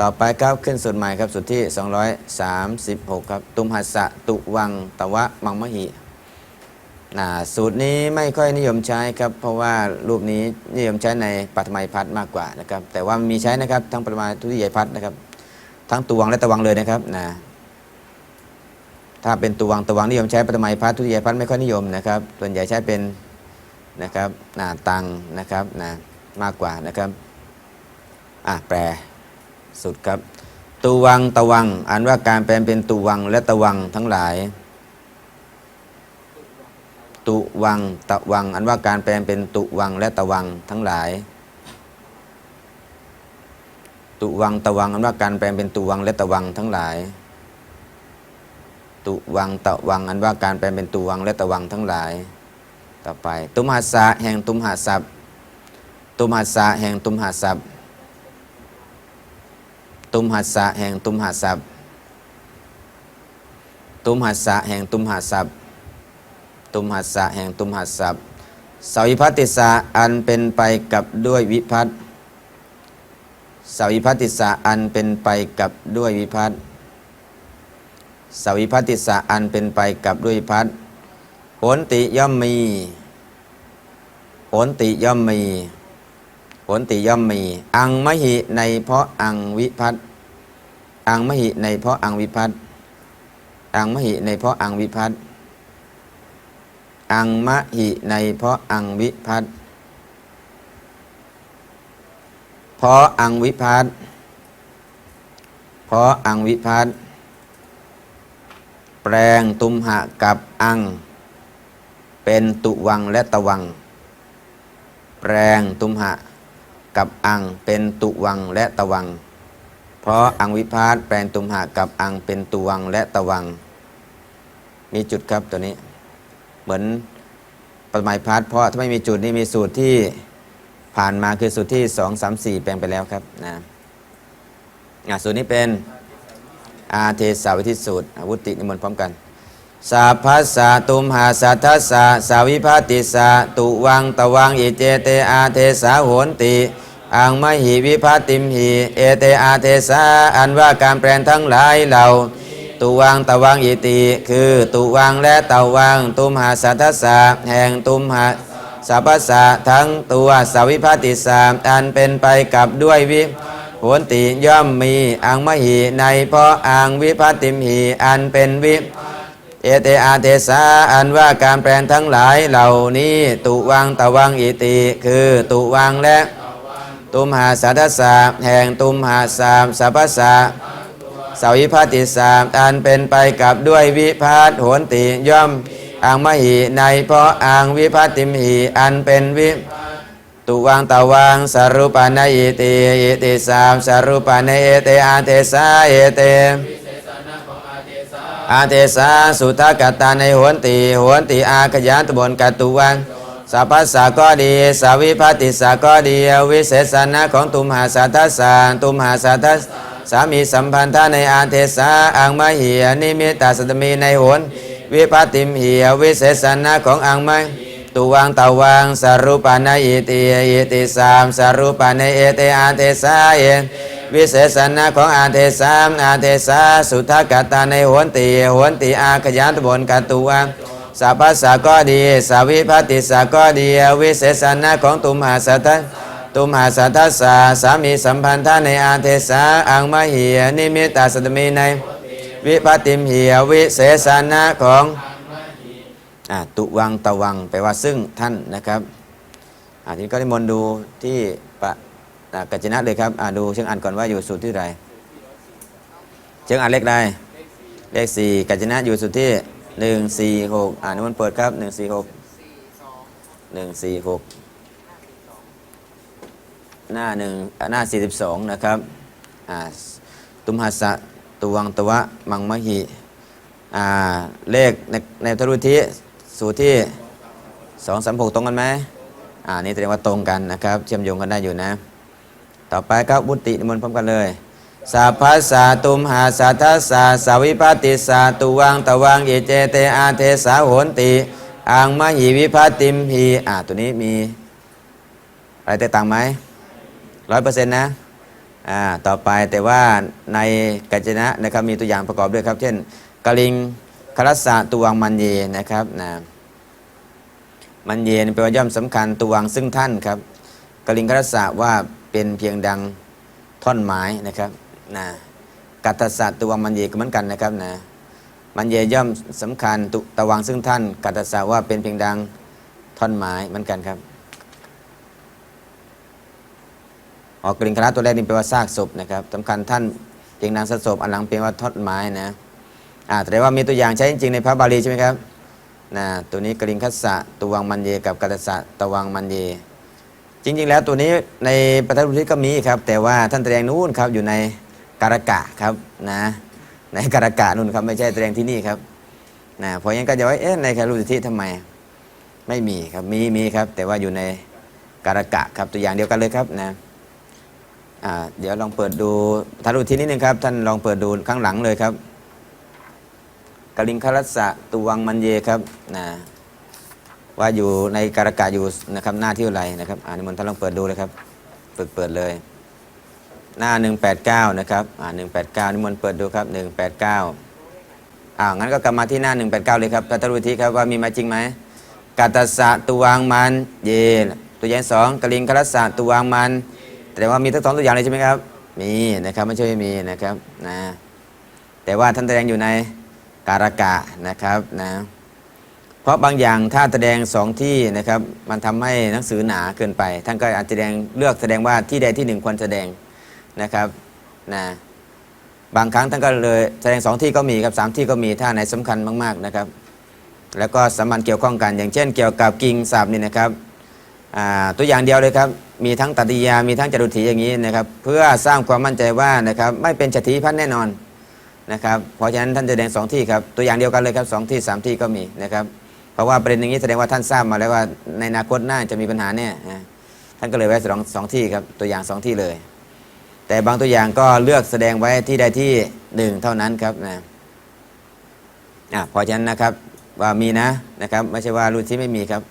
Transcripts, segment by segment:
ต่อไปครับขึ้นสูตรใหม่ครับสูตรที่ 236 ครับ ตุมหัสสะตุวังตะวะมังมหินะสูตรนี้ไม่ค่อยนิยมใช้ครับ เพราะว่ารูปนี้นิยมใช้ในปัตมัยพัดมากกว่านะครับ แต่ว่ามีใช้นะครับทั้งปรมาทุติยพัดนะครับ ทั้งตุวังและตะวังเลยนะครับนะถ้าเป็นตุวังตะวังนิยมใช้ปฐมัยพัดทุติยพัดไม่ค่อยนิยมนะครับ ส่วนใหญ่ใช้เป็นนะครับนาตังนะครับนะมากกว่านะครับอะแปล สุดครับตุวังตะวัง อ่านว่าการแปลเป็นตุวังและตะวังทั้งหลาย ตุวังตะวังอันว่าการแปลเป็นตุวังและตะวังทั้งหลาย ตุวังตะวังอันว่าการแปลเป็นตุวังและตะวังทั้งหลายตุวังตะวังอันว่าการแปลเป็นตุวังและตะวังทั้งหลาย ต่อไป ตุมหัสสะแห่งตุมหัสสับตุมหัสสะแห่งตุมหัสสับ ตุมหัสสะแห่งตุมหัสสับตุมหัสสะแห่งตุมหัสสับตุมหัสสะแห่งตุมหัสสับสาวิพัติสะอันเป็นไปกับด้วยวิพัตสาวิพัติสะอันเป็นไปกับด้วยวิพัตสวิพัติสะอันเป็นไปกับด้วยวิพัตโหนติย่อมมีโหนติย่อมมี ลติย่อมมี อังมหิในเพราะอังวิพัตอังมหิในเพราะอังวิพัตอังมหิในเพราะอังวิพัตอังมหิในเพราะอังวิพัตเพราะอังวิพัตเพราะอังวิพัตแปลงตุมหะกับอัง เป็นตุวังและตะวัง แปลงตุมหะ กับอังเป็นตุวังและตะวัง เพราะอังวิพาทแปลงตุมหะกับอังเป็นตุวังและตะวัง มีจุดครับตัวนี้ เหมือนปรมัยพัทเพราะถ้าไม่มีจุดนี่มีสูตรที่ผ่านมาคือสูตรที่สองสามสี่แปลงไปแล้วครับนะสูตรนี้เป็นอาเทสาวิธิสูตรอาวุตินิมนต์พร้อมกันสัพพัสสะตุมหาสัทธัสสะสาวิภัติสะตุวังตะวังอิเจเตอาเทสาโหนติ อังมหิวิภัติมหิเอเตอาเทสาอันว่าการแปลนทั้งหลายเหล่าตุวังตะวังอิติ คือตุวังและตะวัง ตุมหาสัทธัสะแห่งตุมหาสัพสะทั้งตัวสวิภัติสามอันเป็นไปกับด้วยวิโหนติย่อมมีอังมหิในเพราะอังวิภัติมหิอันเป็นวิเอเตอาเทสาอันว่าการแปลนทั้งหลายเหล่านี้ตุวังตะวังอิติ คือตุวังและ ตุมหาสัทสาแห่งตุมหาสามสัพสาสาวิพัติสามอันเป็นไปกับด้วยวิพาทโหนติย่อมอังมหิในเพราะอังวิพัติมหิอันเป็นวิตุวังตะวังสรุปานอิติอิติสามสรุปานเอเตอาเทสาเอเตอาเทสาสุทกัตตาในโหนติโหนติอาขยันตบนกัตตุวัน สัพพสสะก็ดีสาวิภัติสาก็ดีวิเศษนะของตุมหาสัทธสารตุมหาสัทธสสามีสัมพันธะในอาเทสาอังมะเหียนิมิตาสตมีในโหนวิภัติมเหียวิเศษนะของอังมะตุวังตะวังสรุปานาอิติอิติสามสรุปานเอเตอาเทสาเยวิเศษณะของอาเทสามอาเทสาสุทธกตาในโหนติโหนติอาขยันตบนกัตตุวัง สัพพสสะก็ดีสาวิภัติสาก็ดีวิเศษณะของตุมหาสัทตุมหาสัทธสาสามีสัมพันธะในอาเทสาอังมะเหียนิมิตาสตมีใน วิภัติมเหียวิเศษณะของตุวังตะวังแปลว่าซึ่งท่านนะครับอาทีนี้ก็นิมนดูที่ปะกัจจนะเลยครับดูเชิงอ่านก่อนว่าอยู่สูตรที่ไรเชิงอ่านเลขใดเลขสี่กัจจนะอยู่สูตรที่ หนึ่งสี่หกอ่านมันเปิดครับหนึ่งสี่หกหนึ่งสี่หกหน้าหนึ่งหน้าสี่สิบสองนะครับอ่าตุมหัสสะตุวังตวะมังมหิอ่าเลขในในทรุทิสูตรที่สองสามหกตรงกันไหมอ่านี่แสดงว่าตรงกันนะครับ เชื่อมโยงกันได้อยู่นะ ต่อไปครับบุตินิมนต์พร้อมกันเลย สัพพะสาตุมหาสัทธสาสวิปติสาตุวังตวังอิเจเตอาเทสาโหนติอังมหิวิภัติมพีอ่าตัวนี้มีอะไรแตกต่างไหมร้อยเปอร์เซ็นต์นะอ่าต่อไปแต่ว่าในกัจจนะนะครับมีตัวอย่างประกอบด้วยครับ เช่นกลิงคลัสสะตุวังมันเยนะครับนะมันเยนแปลว่าย่อมสำคัญตุวังซึ่งท่านครับกลิงคลัสสะว่าเป็นเพียงดังท่อนไม้นะครับ นะกัตตสะตุวังมันเยก็เหมือนกันนะครับนะมันเยย่อมสำคัญตุตวังซึ่งท่านกัตตสะว่าเป็นเพียงดังท่อนไม้เหมือนกันครับออกกลิ่นคณะตัวแรกนี่แปลว่าซากศพนะครับสำคัญท่านเพียงนางสศพอันหลังเป็นว่าท่อดไม้นะอ่าแต่ว่ามีตัวอย่างใช้จริง ๆ ในพระบาลีใช่ไหมครับนะตัวนี้กลิ่นคัสสะตวังมันเยกับกัตสะตวังมันเย จริง ๆ แล้วตัวนี้ในปฐมทิก็มีครับ แต่ว่าท่านแสดงนู้นครับอยู่ใน การกะครับนะในการกะนู่นครับไม่ใช่แสดงที่นี่ครับนะเพราะงั้นก็จะว่าเอ๊ะในคารุสิทธิทำไมไม่มีครับมีมีครับ แต่ว่าอยู่ในการกะครับตัวอย่างเดียวกันเลยครับนะเดี๋ยวลองเปิดดูทารุทีนิดนึงครับ ท่านลองเปิดดูข้างหลังเลยครับกลิงคลัสสะตุวังมันเยครับนะว่าอยู่ในการกะอยู่นะครับหน้าที่อะไรนะครับอ่านมนท่านลองเปิดดูเลยครับ เปิดเปิดเลย หน้า 189 นะครับอ่า189นิมนต์เปิดดูครับ 189อ่างั้นก็กลับมาที่หน้า 189 เลยครับทารุทีครับว่ามีมาจริงไหมกัตสะตุวังมันเยตัวอย่างสองกลิงคลัสสะตุวังมัน แต่ว่ามีทั้งสองตัวอย่างเลยใช่ไหมครับ มีนะครับไม่ใช่ไม่มีนะครับนะแต่ว่าท่านแสดงอยู่ในการกะนะครับนะเพราะบางอย่างถ้าแสดงสองที่นะครับมันทำให้หนังสือหนาเกินไป ท่านก็อาจจะแสดงเลือกแสดงว่าที่ใดที่หนึ่งควรแสดง นะครับนะบางครั้งท่านก็เลยแสดงสองที่ก็มีครับสามที่ก็มีถ้าไหนสำคัญมากๆนะครับ แล้วก็สัมพันธ์เกี่ยวข้องกัน อย่างเช่น เกี่ยวกับกิ่งสาบนี่นะครับตัวอย่างเดียวเลยครับ มีทั้งตัติยา มีทั้งจรุถีอย่างนี้นะครับ เพื่อสร้างความมั่นใจว่านะครับไม่เป็นจติพันแน่นอนนะครับ เพราะฉะนั้นท่านจะแสดงสองที่ครับ ตัวอย่างเดียวกันเลยครับสองที่สามที่ก็มีนะครับ เพราะว่าประเด็นอย่างนี้แสดงว่าท่านทราบมาแล้วว่าในอนาคตน่าจะมีปัญหาแน่นะท่านก็เลยไว้สองสองที่ครับตัวอย่างสองที่เลย แต่บางตัวอย่างก็เลือกแสดงไว้ที่ใดที่หนึ่งเท่านั้นครับนะอะเพราะฉะนั้นนะครับว่ามีนะนะครับไม่ใช่ว่ารุ่นที่ไม่มีครับ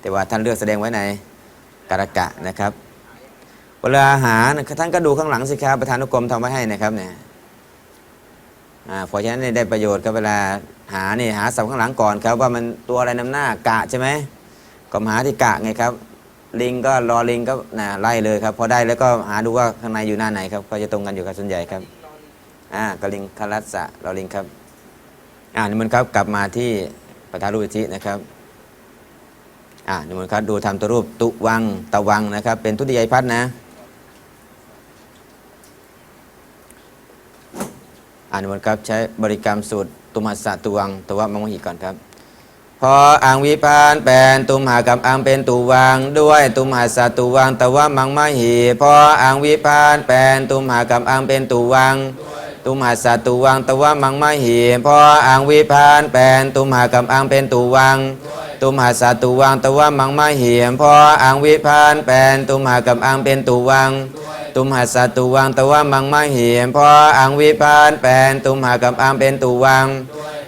แต่ว่าท่านเลือกแสดงไว้ในการกะนะครับเวลาหาท่านก็ดูข้างหลังสิครับประธานุกรมทำไว้ให้นะครับเนี่ยอ่าเพราะฉะนั้นเนี่ยได้ประโยชน์ครับเวลาหานี่หาสับข้างหลังก่อนครับว่ามันตัวอะไรนำหน้ากะใช่ไหมก็มาหาที่กะไงครับ ลิงก็รอลิงก็นะไล่เลยครับ พอได้แล้วก็หาดูว่าข้างในอยู่หน้าไหนครับก็จะตรงกันอยู่กับส่วนใหญ่ครับอ่ากลิงคลัสสะรอลิงครับอ่านี่มันครับกลับมาที่ประธารูปทินะครับอ่านิมนต์ครับดูทำตัวรูปตุวังตะวังนะครับ เป็นทุติยพัฒนะอ่านิมนต์ครับใช้บริกรรมสูตรตุมัสสะตุวังตวะมังมหิก่อนครับ พออังวิพานแปนตุมหากับอังเป็นตุวังด้วยตุมหาสะตุวังตวะมังมหิพออังวิพานแปนตุมหากับอังเป็นตุวังตุมหาสะตุวังตวะมังมหิพออังวิพานแปนตุมหากับอังเป็นตุวังตุมหาสาตุวังตะวะมังมหียมพออังวิพานแปนตุมหากับอังเป็นตุวังตุมหาสาตุวังตะวะมังมหียมพออังวิพานแปนตุมหากับอังเป็นตุวัง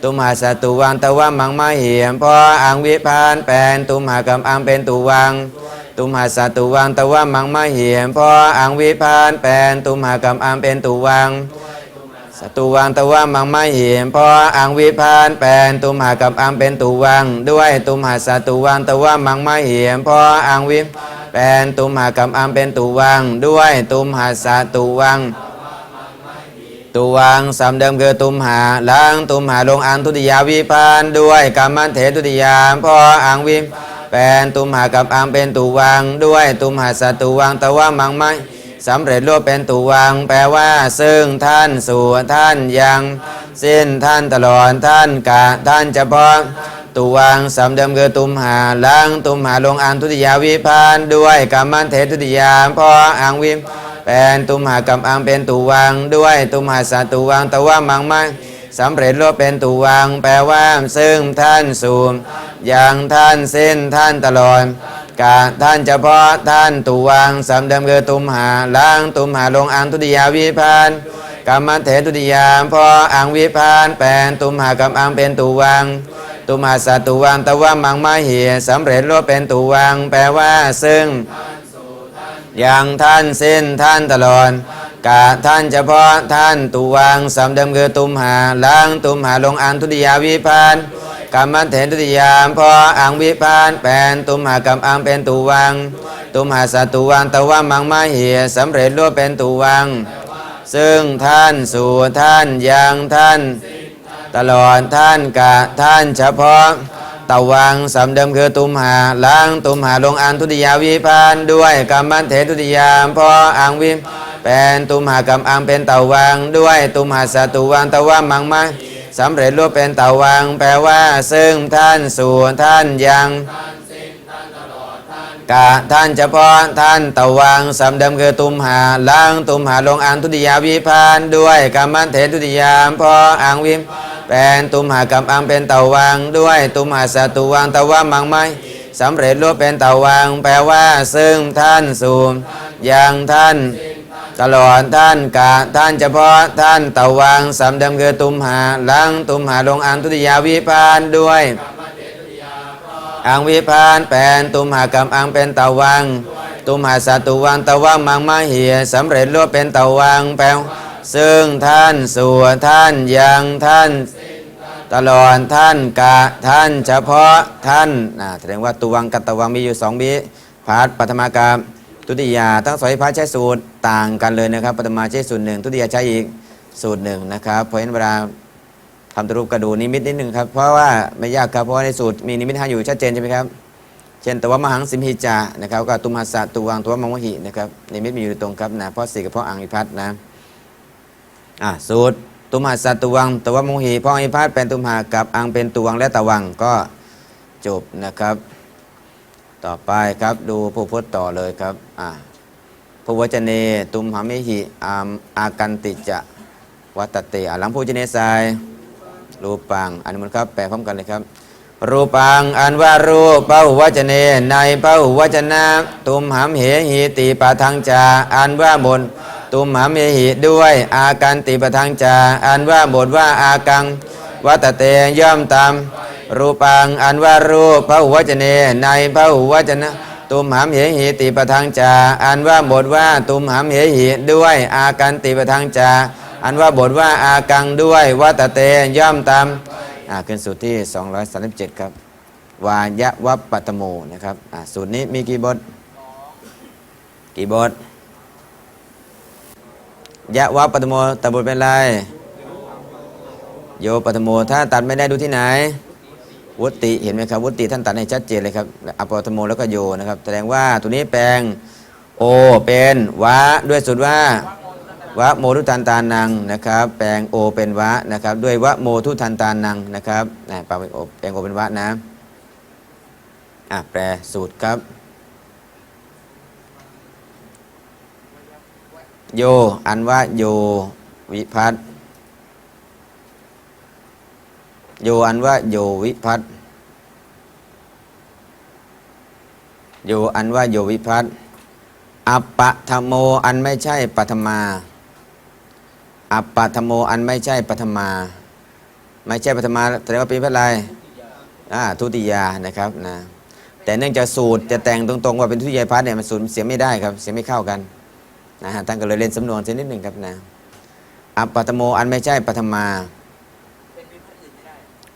ตุมหาสตุวังตะวะมังมาเหียมพออังวิพานแปลนตุมหากับอังเป็นตุวังตุมหาสตุวังตะวะมังมาเหียมพออังวิพานแปลนตุมหากับอังเป็นตุวังสตุวังตะวะมังม่เหียมพออังวิพานแปลนตุมหากับอังเป็นตุวัง ด้วยตุมหาสตุวังตะวะมังม่เหียมพออังวิแปลนตุมหากับอังเป็นตุวัง ด้วยตุมหาสตุวัง ตุวังสำเดิมคือตุมหาลังตุมหาลงอังทุติยาวิพานด้วยกรรมันเถทุติยามพออังวิแปนตุมหากับอังเป็นตุวังด้วยตุมหาสตุวังตะวะมังไม่สำเร็จรูปเป็นตุวังแปลว่า ซึ่งท่านสู่ท่านยัง สิ้นท่านตลอดท่านกะท่านเฉพาะตุวังสำเดิมคือตุมหาลังตุมหาลงอันทุติยาวิพานด้วยกรรมันเททุติยามพออังวิ แปลนตุมหากับอังเป็นตุวังด้วยตุมหาสตุวังตะว่ามังไม่สำเร็จรูปเป็นตุวัง แปลว่าซึ่งท่านสู่ยังท่านสิ้นท่านตลอดกะท่านเฉพาะท่านตุวังสำเดิมคือตุมหาล้างตุมหาลงอังทุติยาวิพานกรรมเถทุติยามพออังวิพานแปลนตุมหากับอังเป็นตุวัง ตุมหาสตุวังตะว่ามังมาเหียสำเร็จรูปเป็นตุวัง แปลว่าซึ่ง อย่างท่านสิ้นท่านตลอดกะท่านเฉพาะท่านตุวังสำเดิมคือตุมหาล้างตุมหาลงอันทุติยาวิพานกรรมันเถนทุติยามพออังวิพานแปนตุมหากรรมอังเป็นตุวัง ตุมหาสัตตุวังตะว่ามังมาเหียสำเร็จรู้เป็นตุวัง ซึ่งท่านสู่ท่านยังท่าน ตลอดท่านกะท่านเฉพาะ ตะวังสำเดิมคือตุมหาล้างตุมหาลงอันทุติยาวิพานด้วยกรรมันเถทุติยามพออังวิเป็นตุมหากรรมอังเป็นตะวังด้วยตุมหาสัตตุวังตะว่ามังมาสำเร็จรูปเป็นตะวังแปลว่า ซึ่งท่านสู่ท่านยังกะท่านเฉพาะท่านตะวังสำเดิมคือตุมหาล้างตุมหาลงอันทุติยาวิพานด้วยกรรมันเถทุติยามพออังวิม เป็นตุมหากรรมอังเป็นเตะวังด้วย ตุมหาสตุวังตะว่ามังไม่สำเร็จรูปเป็นเตะวังแปลว่า ซึ่งท่านสู่ยังท่านตลอดท่านกะท่านเฉพาะท่านตะวังสำเดิมคือตุมหาล้างตุมหาลงอันทุติยาวิพานด้วยอังวิพานแปนตุมหากรรมอังเป็นตะวัง ตุมหาสัตุวังตะวังมังมาเหียสำเร็จรูปเป็นตะวังแปล ซึ่งท่านสู่ท่านยังท่าน ตลอดท่านกะท่านเฉพาะท่านนะแสดงว่าตุวังกับตะวังมีอยู่สองบิพาร์ทปัทมากรรมทุติยาทั้งสองพาร์ทใช้สูตรต่างกันเลยนะครับปัทมาใช้สูตรหนึ่งทุติยาใช้อีกสูตรหนึ่งนะครับเพราะฉะนั้นเวลาทำตัวรูปกระดูนิมิตนิดหนึ่งครับเพราะว่าไม่ยากครับเพราะว่าในสูตรมีนิมิตห้าอยู่ชัดเจนใช่ไหมครับเช่นตัวมหังสิมหิจานะครับก็ตุมหัสสะตุวังตัวมังวหินะครับนิมิตมีอยู่ตรงครับนะเพราะสี่กับเพราะอังอิพัฒนะ อะสูตร ตุมหัสสะตุวังตวมังหิเพราะอังอิพัฒน์เป็นตุมหากับอังเป็นตุวังและตะวังก็จบนะครับ ต่อไปครับดูผู้พจน์ต่อเลยครับอะพระวจเนตุมหามิหิอามอากันติจะวัตเตอะหลังผู้วจเนทรายรูปังอันนี้มันครับแปลพร้อมกันเลยครับ รูปังอันว่ารูปพหุวจเนในพหุวจนะตุมหามเหหิติปะทังจาอันว่าบน ตุมหามเหหิด้วย อาการติปะทังจาอันว่าบทว่าอากังวัตเตย่อมตามรูปังอันว่ารูปพหุวจเนในพหุวจนะตุมหามเหหิติปะทังจาอันว่าบทว่าตุมหามเหหิด้วย อาการติปะทังจาอันว่าบทว่าอากังด้วยวัตเตย่อมตามอ่าขึ้นสูตรที่ 237 ครับ วายะวัปปัตโมนะครับอ่าสูตรนี้มีกี่บท กี่บท ยะวัปปัตโมตบทเป็นไร โยปัตโมถ้าตัดไม่ได้ดูที่ไหน วุติเห็นไหมครับ วุติท่านตัดให้ชัดเจนเลยครับอปัตโมแล้วก็โยนะครับ แสดงว่าตัวนี้แปลงโอเป็นวะด้วยสุดว่าวะโมทุทันตานังนะครับ แปลงโอเป็นวะนะครับ ด้วยวะโมทุทันตานังนะครับแปลงโอเป็นวะนะอะแปลสูตรครับ โย อันว่าโย วิพัตโยอันว่าโยวิพัตโยอันว่าโยวิพัตอัปปะธโมอันไม่ใช่ปัทมาอัปปะธโมอันไม่ใช่ปัทมา ไม่ใช่ปัทมาแสดงว่าเป็นพระอะไรอ่าทุติยานะครับนะแต่เนื่องจากสูตรจะแต่งตรงๆว่าเป็นทุติยาพัฒน์เนี่ยมันสูตรเสียไม่ได้ครับ เสียไม่เข้ากัน นะฮะท่านก็เลยเล่นสำนวนเสียนิดหนึ่งครับนะอัปปะธโมอันไม่ใช่ปัทมา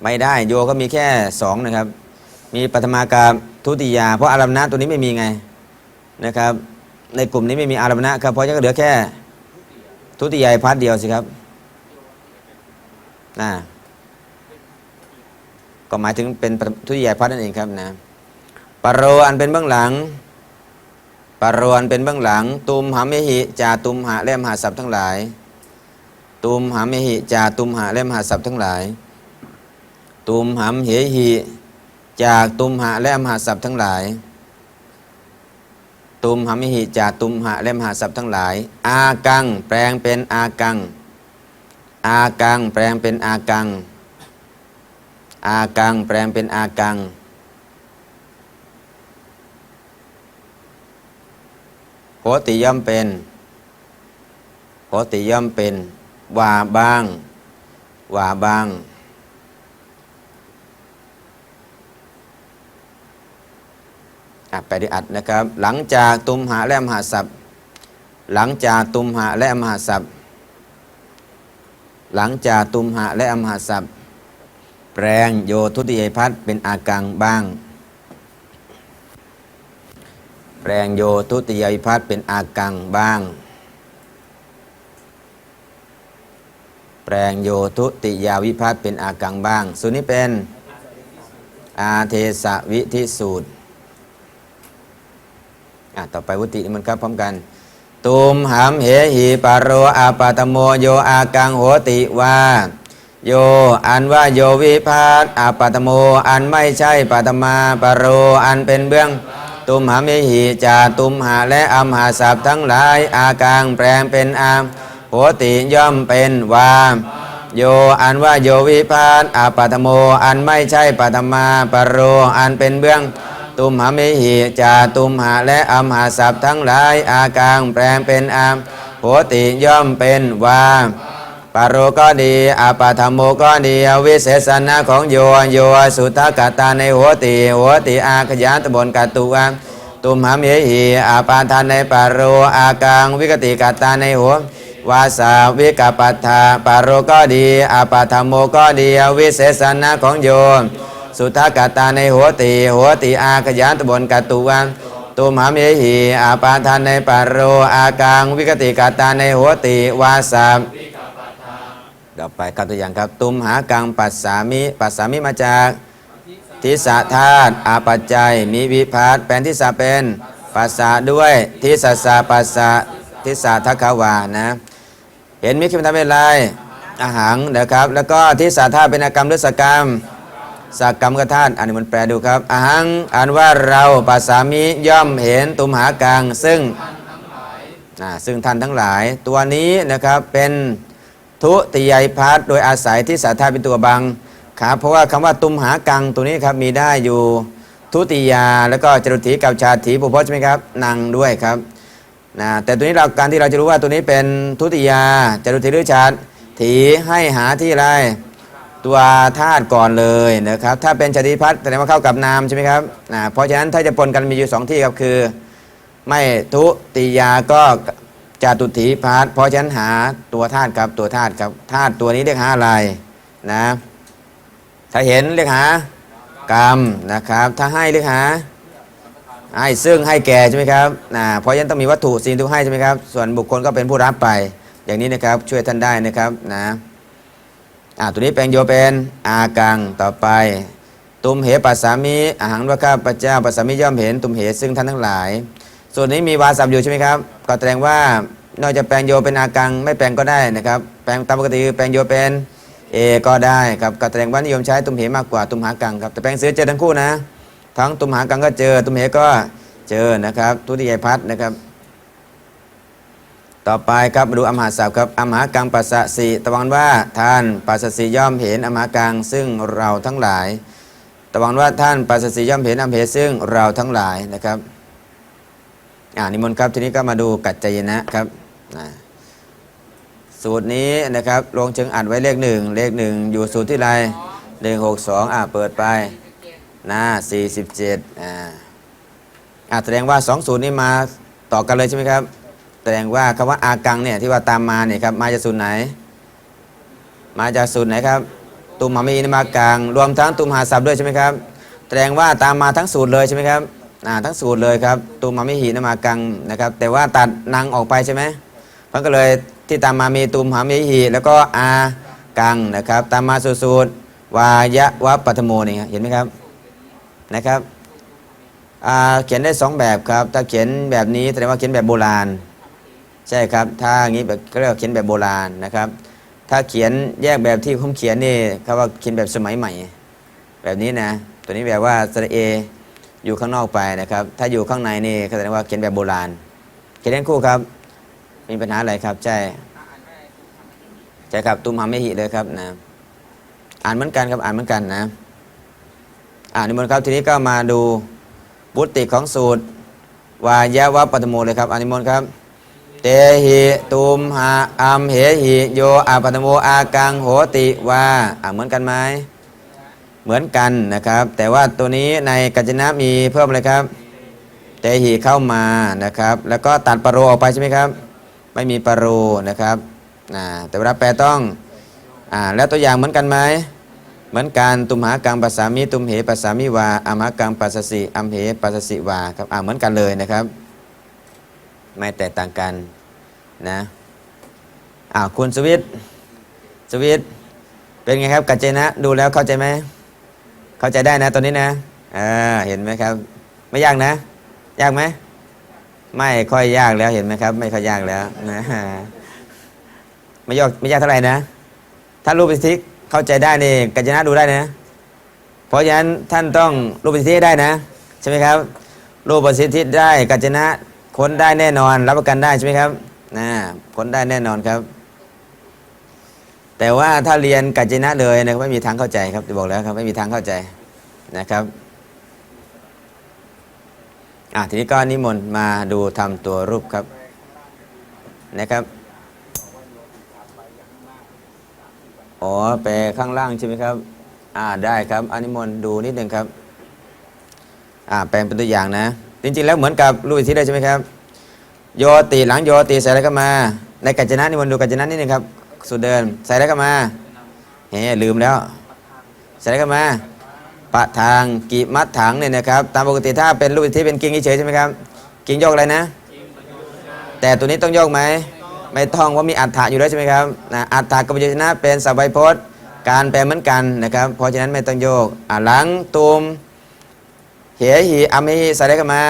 ไม่ได้โยก็มีแค่สองนะครับ มีปัทมากับทุติยา เพราะอารมณะตัวนี้ไม่มีไงนะครับ ในกลุ่มนี้ไม่มีอารมณะครับเพราะฉะนั้นก็เหลือแค่ทุติยาพัดเดียวสิครับนะก็หมายถึงเป็นทุติยาพัดนั่นเองครับนะปรโรอันเป็นเบื้องหลัง ปรโรอันเป็นเบื้องหลัง ตุมหาเมหิจาตุมหาแลมหาศัพท์ทั้งหลาย ตุมหาเมหิจาตุมหาแลมหาศัพท์ทั้งหลาย ตุมหามเหหิจากตุมหะแลมหาศัพท์ทั้งหลาย ตุมหามิหิจาตุมหะแลมหาศัพท์ทั้งหลาย อากัง แปลงเป็นอากัง อากัง แปลงเป็นอากัง อากัง แปลงเป็นอากัง โหติย่อมเป็นโหติย่อมเป็นว่าบ้างว่าบ้างอะไปดิอัดนะครับ หลังจากตุมหาและมหาศัพท์ หลังจากตุมหะและอมหาศัพท์ หลังจากตุมหะและอมหาศัพท์ แปลงโยทุติยพัฒเป็นอากังบ้าง แปลงโยทุติยวิพัฒน์เป็นอากังบ้าง แปลงโยทุติยาวิพัฒน์เป็นอากังบ้างส่วนนี้เป็นอาเทสวิธิสูตรอะต่อไปวุติมันครับพร้อมกันตุมหามเหหิปารโรอาปาตโมโยอากังโหติวาโย อันว่าโยวิพัฒน์อาปาตโม อันไม่ใช่ปัตมาปารโรอันเป็นเบื้อง ตุมหามเหหิจาตุมหาและอัมหาศัพท์ทั้งหลายอากังแปลงเป็นอามโหติย่อมเป็นวาโยอันว่าโยวิพานอาปัตโม อันไม่ใช่ปัตมาปรโรอันเป็นเบื้อง ตุมหามิหิจาตุมหาและอัมหาศัพท์ทั้งหลายอากังแปลงเป็นอามโหติย่อมเป็นวา ปรโรก็ดีอาปัตโมก็ดี วิเศษณะของโยโยสุทกตาในโหติโหติอาขยานตบนกตุวาตุมหามิหิอาปาทานในปรโรอากังวิกติกตาในหัววาสาวิกปัฏฐาปารโรก็ดีอาปาธรรมโมก็ดีวิเศษณะของโยสุทกตาในหัวติหัวติอาขยันตบนกตุวันตุมหาเมหิอาปาทานในปารโรอากังวิกติกตาในหัวติวาสา ต่อไปครับตัวอย่างครับ ตุมหากังปัสสามิปัสสามิมาจากทิสะธาตุอาปัจจัย มีวิพัตแปลนทิสะเป็นปัสสะด้วยทิสสะปัสสะทิสะทักขวานะเห็นมิคิมทำเป็นไรอาหังนะครับ แล้วก็ที่สาธาเป็นอากรรมหรือสกรรมสกรรมกธาตุอันนี้มันแปลดูครับอาหังอันว่าเราปัสสามิย่อมเห็นตุมหากังซึ่งซึ่งท่านทั้งหลาย ตัวนี้นะครับเป็น ทุติยพัทโดยอาศัยที่สาธาเป็นตัวบังครับเพราะว่าคำว่าตุมหากังตัวนี้ครับมีได้อยู่ทุติยาแล้วก็จรุถีกับชาถีปุพจน์ใช่ไหมครับนังด้วยครับนะแต่ตัวนี้เราการที่เราจะรู้ว่าตัวนี้เป็นทุติยาจรุติหรือชาติถีให้หาที่อะไรตัวธาตุก่อนเลยนะครับถ้าเป็นชาติพัฒน์แสดงว่าเข้ากับนามใช่ไหมครับนะเพราะฉะนั้นถ้าจะปนกันมีอยู่สองที่ครับคือ ไม่ทุติยาก็ จาตุถีพัฒน์เพราะฉะนั้นหาตัวธาตุครับตัวธาตุครับธาตุตัวนี้เรียกหาอะไรนะ ถ้าเห็นเรียกหากรรมนะครับ ถ้าให้เรียกหาให้ซึ่งให้แก่ใช่ไหมครับนะเพราะฉะนั้นต้องมีวัตถุสิ่งที่ให้ใช่ไหมครับ ส่วนบุคคลก็เป็นผู้รับไป อย่างนี้นะครับช่วยท่านได้นะครับนะอ่าตัวนี้แปลงโยเป็นอากังต่อไป ตุมเหปัสสามิอาหังว่าข้าพเจ้าปัสสามิย่อมเห็น ตุมเหซึ่งท่านทั้งหลาย ส่วนนี้มีวาสับอยู่ใช่ไหมครับ ก็แสดงว่านอกจากแปลงโยเป็นอากังไม่แปลงก็ได้นะครับ แปลงตามปกติคือแปลงโยเป็นเอก็ได้ครับก็แสดงว่านิยมใช้ตุมเหมากกว่าตุมหากังครับ แต่แปลงเสือเจอทั้งคู่นะ ทั้งตุมหากังก็เจอ ตุมเหก็เจอนะครับ ทุติยพัฒนะครับ ต่อไปครับมาดูอมหาศัพท์ครับอมหากังปัสสะสีตะวันว่าท่านปัสสะสีย่อมเห็นอมหากังซึ่งเราทั้งหลาย ตะวันว่าท่านปัสสะสีย่อมเห็นอมเหซึ่งเราทั้งหลายนะครับ อ่านิมนต์ครับทีนี้ก็มาดูกัจจยนะครับสูตรนี้นะครับลงเชิงอ่านไว้เลขหนึ่งเลขหนึ่งอยู่สูตรที่ไรหนึ่งหกสองอ่าเปิดไปหน้า47อ่าอ่าแสดงว่า2สูตรนี้มาต่อกันเลยใช่ไหมครับ แสดงว่าคำว่าอากังเนี่ยที่ว่าตามมาเนี่ยครับมาจากสูตรไหน มาจากสูตรไหนครับตุมหามีนมากังรวมทั้งตุมหาศัพท์ด้วยใช่ไหมครับ แสดงว่าตามมาทั้งสูตรเลยใช่ไหมครับ ทั้งสูตรเลยครับตุมามิหีนมากังนะครับ แต่ว่าตัดนางออกไปใช่ไหมมันก็เลยที่ตามมามีตุมหามิหีแล้วก็อากังนะครับ ตามมาสูตรวายะวะปัทโมนี่เห็นไหมครับนะครับอ่าเขียนได้สองแบบครับ ถ้าเขียนแบบนี้แสดงว่าเขียนแบบโบราณ ใช่ครับ ถ้าอย่างนี้แบบก็เรียกว่าเขียนแบบโบราณนะครับ ถ้าเขียนแยกแบบที่ผมเขียนนี่เขาว่าเขียนแบบสมัยใหม่ แบบนี้นะ ตัวนี้แบบว่าสระเอ อยู่ข้างนอกไปนะครับ ถ้าอยู่ข้างในนี่แสดงว่าเขียนแบบโบราณ เขียนเล่นคู่ครับ มีปัญหาอะไรครับ ใช่ใช่ครับตุมหาไม่หิเลยครับนะ อ่านเหมือนกันครับอ่านเหมือนกันนะ อ่านิมนต์ครับทีนี้ก็มาดูบุติของสูตร วายะวะปัตโมเลยครับอ่านิมนต์ครับเตหิตุมหาอัมเหหิโยอาปัตโมอากังโหติวาอ่านเหมือนกันไหม เหมือนกันนะครับ แต่ว่าตัวนี้ในกัจจนะมีเพิ่มเลยครับเตหิเข้ามานะครับ แล้วก็ตัดปรโรออกไปใช่ไหมครับ ไม่มีปรูนะครับแต่เวลาแปลต้องอ่าแล้วตัวอย่างเหมือนกันไหมเหมือนกันตุมหากังปัสสามิตุมเหปัสสามิวาอามหากังปัสสสิอัมเหปัสสสิวาครับอ่าเหมือนกันเลยนะครับ ไม่แตกต่างกันนะอ่าคุณสวิทย์สวิทย์เป็นไงครับกัจเจนะดูแล้วเข้าใจไหม เข้าใจได้นะตัวนี้นะอ่าเห็นไหมครับ ไม่ยากนะ ยากไหมไม่ค่อยยากแล้วเห็นไหมครับ ไม่ค่อยยากแล้วนะไม่ยากไม่ยากเท่าไหร่นะถ้ารูปสิทธิเข้าใจได้นี่กัญจนะดูได้นะ เพราะฉะนั้นท่านต้องรูปสิทธิให้ได้นะ ใช่ไหมครับ รูปสิทธิได้กัญจนะค้นได้แน่นอน รับประกันได้ใช่ไหมครับนะค้นได้แน่นอนครับ แต่ว่าถ้าเรียนกัจจนะเลยนะไม่มีทางเข้าใจครับจะบอกแล้วครับไม่มีทางเข้าใจนะครับอะทีนี้ก็นิมนต์มาดูทำตัวรูปครับนะครับอ๋อแปลข้างล่างใช่ไหมครับอ่าได้ครับอนิมนต์ดูนิดหนึ่งครับอ่าแปลเป็นตัวอย่างนะ จริงๆแล้วเหมือนกับรูปที่ได้ใช่ไหมครับโยติหลังโยติใส่อะไรเข้ามา ในกัจจนะนิมนต์ดูกัจจนะนิดหนึ่งครับ สุดเดิน ใส่ไรเข้ามาเฮ้ลืมแล้ว ใส่ไรเข้ามาปะทางกิมัดถังเนี่ยนะครับ ตามปกติถ้าเป็นรูปที่เป็นกิ่งเฉยใช่ไหมครับ กิ่งโยกอะไรนะ แต่ตัวนี้ต้องโยกไหม ไม่ต้องว่ามีอัฏฐะอยู่แล้วใช่ไหมครับนะอัฏฐะกับพยัญชนะเป็นสับไวพจน์ การแปลเหมือนกันนะครับ เพราะฉะนั้นไม่ต้องโยกอะหลังตุมเหหีอามหิใส่ได้กันมา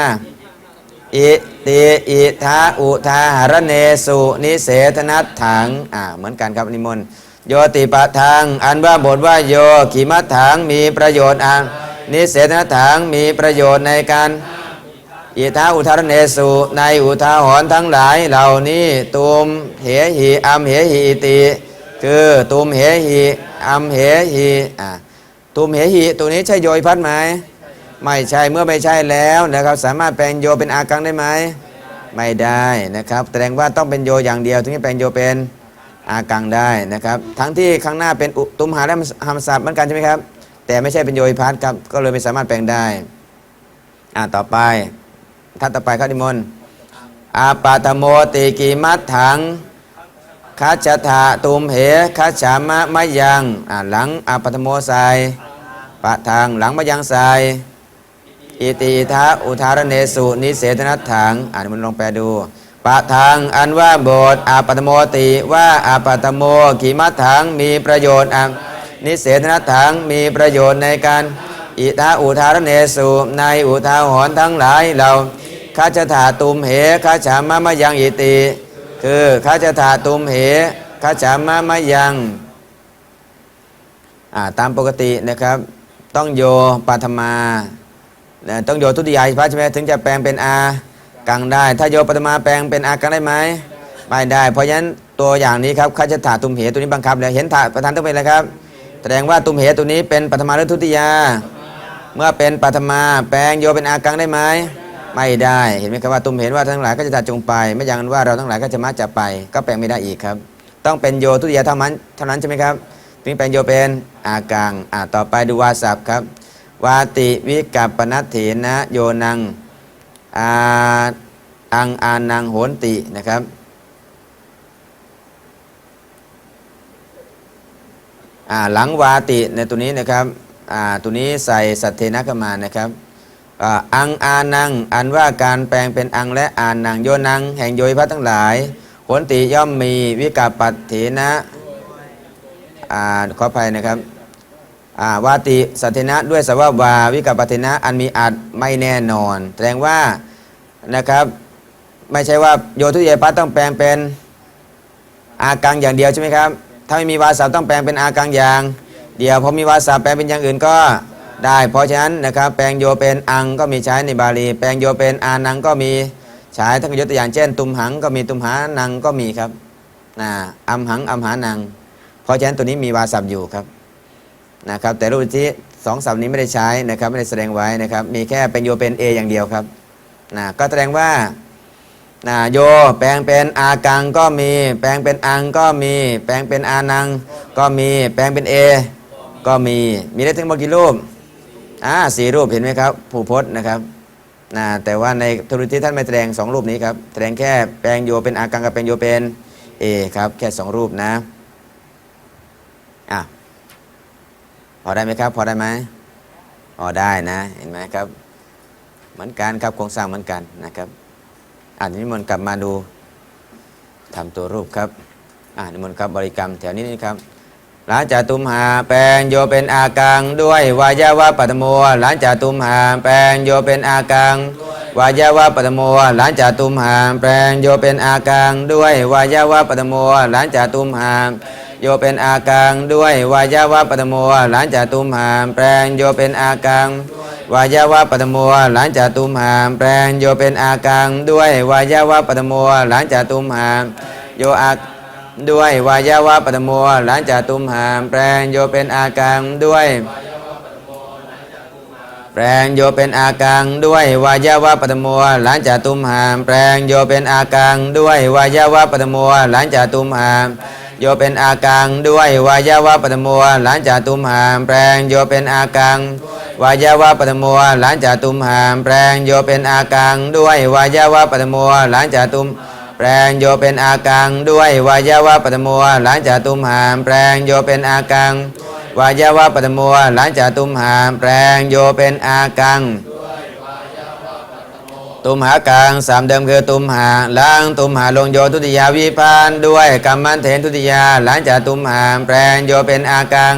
อิติอิทาอุทาหารเนสุนิเสธนัตถังอ่าเหมือนกันครับนิมนต์โยติปะทางอันว่าบทว่าโยขีมัถังมีประโยชน์อังนิเสธนัตถังมีประโยชน์ในการอิทาอุทารเนสุในอุทาหรณ์ทั้งหลายเหล่านี้ตุมเหหิอัมเหหิติคือตุมเหหิอัมเหหิอ่าตุมเหหิตัวนี้ใช่โยยพัดไหม ไม่ใช่เมื่อไม่ใช่แล้วนะครับ สามารถแปลงโยเป็นอากังได้ไหมไม่ได้นะครับ แสดงว่าต้องเป็นโยอย่างเดียว ถึงจะแปลงโยเป็นอากังได้นะครับ ทั้งที่ข้างหน้าเป็นอุตุมหาและหัมศัพท์เหมือนกันใช่ไหมครับ แต่ไม่ใช่เป็นโยอิพัทครับก็เลยไม่สามารถแปลงได้อ่าต่อไปท่านต่อไปครับนิมนอาปาตโมติกิมัตถังคัจฉาตุมเหคัจฉามะมะยังอ่าหลังอาปาตโมใส่ปะทางหลังมะยังใส่ อิติทะอุทารเนสุ นิเสธนัตถัง อ่านมันลองแปลดูปะทางอันว่าบทอาปตโมติว่าอาปตโมขีมัตถังมีประโยชน์อันนิเสธนัตถังมีประโยชน์ในการอิทะอุทารเนสุในอุทาหรณ์ทั้งหลายเราข้าจะถาตุมเหข้าฉามะมะยังอิติ คือข้าจะถาตุมเหข้าฉามะมะยังตามปกตินะครับ ต้องโยปัทมา ต้องโยทุติยายพระใช่ไหมถึงจะแปลงเป็นอากังได้ ถ้าโยปฐมาแปลงเป็นอากังได้ไหมไม่ได้ เพราะฉะนั้นตัวอย่างนี้ครับข้าจะถาตุมเหตุตัวนี้บังคับแล้วเห็นถาประธานต้องเป็นอะไรครับ แสดงว่าตุมเหตัวนี้เป็นปฐมาหรือทุติยา เมื่อเป็นปฐมาแปลงโยเป็นอากังได้ไหมไม่ได้เห็นไหมครับว่าตุมเห็นว่าทั้งหลายก็จะถาจงไป ไม่อย่างนั้นว่าเราทั้งหลายก็จะมาจะไป ก็แปลงไม่ได้อีกครับ ต้องเป็นโยทุติยาเท่านั้นเท่านั้นใช่ไหมครับถึงแปลงโยเป็นอากังอ่าต่อไปดูวาสับครับ วาติวิกัปปนัตเถนะ โยนังอาอังอานังโหนตินะครับ หลังวาติในตัวนี้นะครับตัวนี้ใส่สัตเทนะเข้ามานะครับอังอานัง อันว่าการแปลงเป็นอังและอานังโยนัง แห่งโยยพระทั้งหลายโหนติย่อมมีวิกัปปัตเถนะขออภัยนะครับ วาติสัทนะด้วยสภาวาวิกัปปตินะอันมีอัดไม่แน่นอน แสดงว่านะครับไม่ใช่ว่าโยทุติยปัตต้องแปลงเป็นอากังอย่างเดียวใช่ไหมครับ ถ้าไม่มีวาสาต้องแปลงเป็นอากังอย่าง เดียวพอมีวาสาแปลงเป็นอย่างอื่นก็ได้ เพราะฉะนั้นนะครับแปลงโยเป็นอังก็มีใช้ในบาลี แปลงโยเป็นอานังก็มีใช้ทั้งยกตัวอย่างเช่น ตุมหังก็มีตุมหานังก็มีครับนะอัมหังอัมหานัง เพราะฉะนั้นตัวนี้มีวาสับอยู่ครับ นะครับแต่รูปที่สองศัพท์นี้ไม่ได้ใช้นะครับไม่ได้แสดงไว้นะครับมีแค่เป็นโยเป็น A อย่างเดียวครับนะก็แสดงว่านะโยแปลงเป็นอากังก็มี แปลงเป็นอังก็มี แปลงเป็นอานังก็มี แปลงเป็น A ก็มีมีได้ถึงหมดกี่รูปอ่าสี่รูปเห็นไหมครับผู้พจน์นะครับนะแต่ว่าในทุรุที่ท่านไม่แสดงสองรูปนี้ครับแสดงแค่แปลงโยเป็นอากังกับแปลงโยเป็นเอครับแค่สองรูปนะอะ พอได้ไหมครับ พอได้ไหมพอได้นะ เห็นไหมครับเหมือนกันครับโครงสร้างเหมือนกันนะครับอ่านนิมนต์กลับมาดูทำตัวรูปครับอ่านนิมนต์ครับบริกรรมแถวนี้นี่ครับหลังจากตุมหาแปลงโยเป็นอากังด้วยวายาวะปัตโมหลังจากตุมหาแปลงโยเป็นอากังวายาวะปัตโมหลังจากตุมหาแปลงโยเป็นอากังด้วยวายาวะปัตโมหลังจากตุมหา ยเป็นอากังด้วยวายาวะปัตโมหลังจากตุมหามแปลงโยเป็นอากังวายาวะปัตโมหลังจากตุมหามแปลงโยเป็นอากังด้วยวายาวะปัตโมหลังจากตุมหามโยอาด้วยวายาวะปฐโมหลังจากตุมหามแปลงโยเป็นอากังด้วยแปลงโยเป็นอากังด้วยวายาวะปฐโมหลังจากตุมหามแปลงโยเป็นอากังด้วยวายาวะปฐโมหลังจากตุมหาม โยเป็นอากังด้วยวายาวะปฐโมหลังจากตุมหามแปลงโยเป็นอากังวายาวะปฐโมหลังจากตุมหามแปลงโยเป็นอากังด้วยวายาวะปฐโมหลังจากตุมแปลงโยเป็นอากังด้วยวายาวะปัตโมหลังจากตุมหามแปลงโยเป็นอากังวายาวะปัตโมหลังจากตุมหามแปลงโยเป็นอากัง ตุมหากังสามเดิมคือตุมหาล้างตุมหาลงโยทุติยาวิพานด้วยกรรมันเถนทุติยาหลังจากตุมหาแปลงโยเป็นอากัง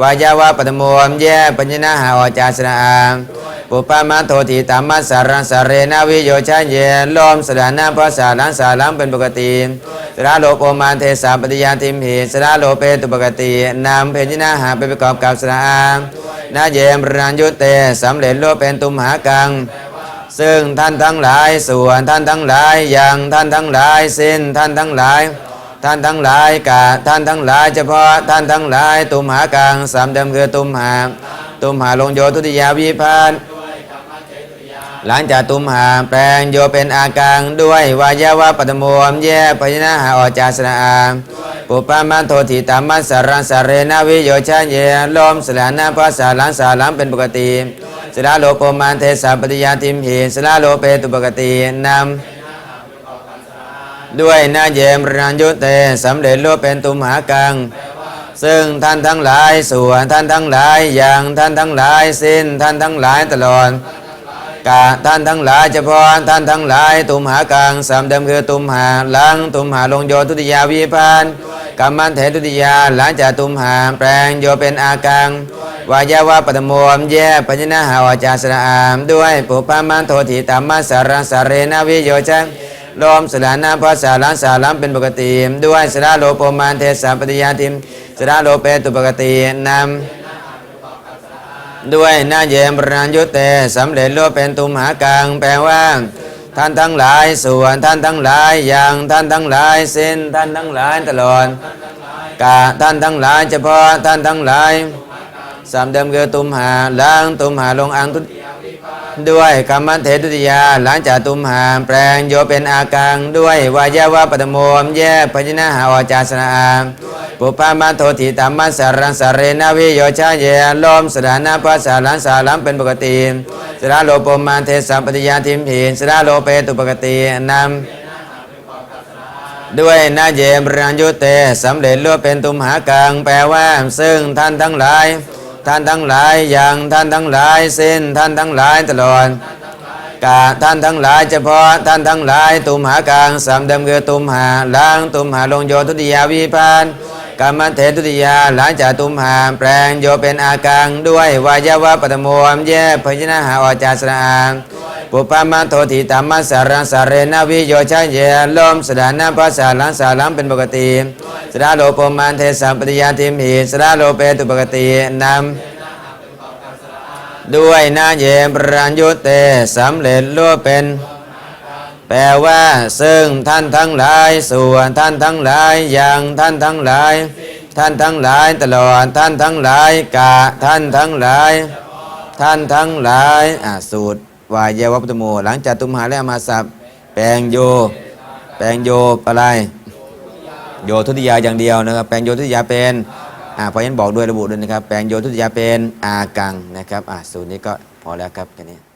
วายาวะปัตโมแยกปัญญนาหาอจาสนาปุปปามาโทติตามัสสารังสาเรนาวิโยชาเยลมสดานาภาษาลังสาลังเป็นปกติสระโลโปมานเทสาปฏิยาติมหิสระโลเปตุปกตินำเพญนาหาไปประกอบกับสระอานาเยมรานยุเตสำเร็จโลเป็นตุมหากัง ซึ่งท่านทั้งหลายส่วนท่านทั้งหลายอย่างท่านทั้งหลายสิ้นท่านทั้งหลาย ท่านทั้งหลายกะท่านทั้งหลาย เฉพาะท่านทั้งหลาย ตุมหากังสามเดิมคือตุมหา ตุมหาลงโยทุติยาวิพานหลังจากตุมหาแปลงโยเป็นอากังด้วยวายาวะปัตโมมแยกพยนาหาออจาสนาอาปุปปามันโทติตามัสสารสาเรนาวิโยชาเยลมสลานาภาษาลังสาลังเป็นปกติ สลาโลโปมันเทสาปฏิยาติมหิสลาโลเปตุปกตินำด้วยนาเยมรันยุเตสำเร็จรูปเป็นตุมหากัง ซึ่งท่านทั้งหลายส่วนท่านทั้งหลายอย่างท่านทั้งหลายสิ้นท่านทั้งหลายตลอดกะท่านทั้งหลายเฉพาะท่านทั้งหลายตุมหากังสามเดิมคือตุมหาหลังตุมหาลงโยทุติยาวิพานกรรมันเถทุติยาหลังจากตุมหาแปลงโยเป็นอากัง วายาวะปฐมวมแยปัญญนาหาวาจาสระอาม ด้วยปุพพามันโทติตามัสารังสาเรนาวิโยชังลมสลานาภาษาลังสาลังเป็นปกติด้วยสระโลโปมานเทสาปฏิยาติมสระโลเปตุปกตินำด้วยนาเยมรานยุเตสำเร็จรูปเป็นตุมหากังแปลว่าท่านทั้งหลายส่วนท่านทั้งหลายอย่างท่านทั้งหลายสิ้นท่านทั้งหลายตลอดกะท่านทั้งหลายเฉพาะท่านทั้งหลาย สามเดิมคือตุมหาล้างตุมหาลงอังทุด้วยกรรมเทตุติยาหลังจากตุมหาแปลงโยเป็นอากังด้วยวายาวะปฐมมแยกพญนาหาวาจาสนาอามปุพพามาโทติตามัสสารังสาเรนาวิโยชาเยลมสดานาภาษาลังสาลังเป็นปกติสระโลปมานเทสัมปติยาทิมหินสระโลเปตุปกตินำด้วยนาเยมรันยุเตสำเร็จรูปเป็นตุมหากังแปลว่า ซึ่งท่านทั้งหลาย ท่านทั้งหลายอย่างท่านทั้งหลายสิ้นท่านทั้งหลายตลอดกาท่านทั้งหลายเฉพาะท่านทั้งหลายตุมหากังสามเดิมคือตุมหาล้างตุมหาลงโยทุติยาวิพานกรรมเททุติยาหลังจากตุมหาแปลงโยเป็นอากังด้วยวายาวะปฐโมมแย่พยนาหาอจาสนาปุ ปุปามาโทติตามัสสารังสาเรนาวิโยชาเยลมสดานาภาษาลังสาลังเป็นปกติสดาโลปมานเทสัมปติยาติมหิสดาโลเปตุปกตินำด้วยนาเยมปรัญยุเตสำเร็จรูปเป็น แปลว่าซึ่งท่านทั้งหลาย ส่วนท่านทั้งหลายอย่างท่านทั้งหลาย ท่านทั้งหลายตลอดท่านทั้งหลายกะท่านทั้งหลาย ท่านทั้งหลายอะสูตร วายเยวัปตโม หลังจากตุมหาและมาสับแปลงโย แปลงโยอะไร โยทุติยาอย่างเดียวนะครับ แปลงโยทุติยาเป็นอ่าเพราะฉะนั้นบอกด้วยระบุด้วยนะครับ แปลงโยทุติยาเป็นอากังนะครับอ่าสูตรนี้ก็พอแล้วครับแค่นี้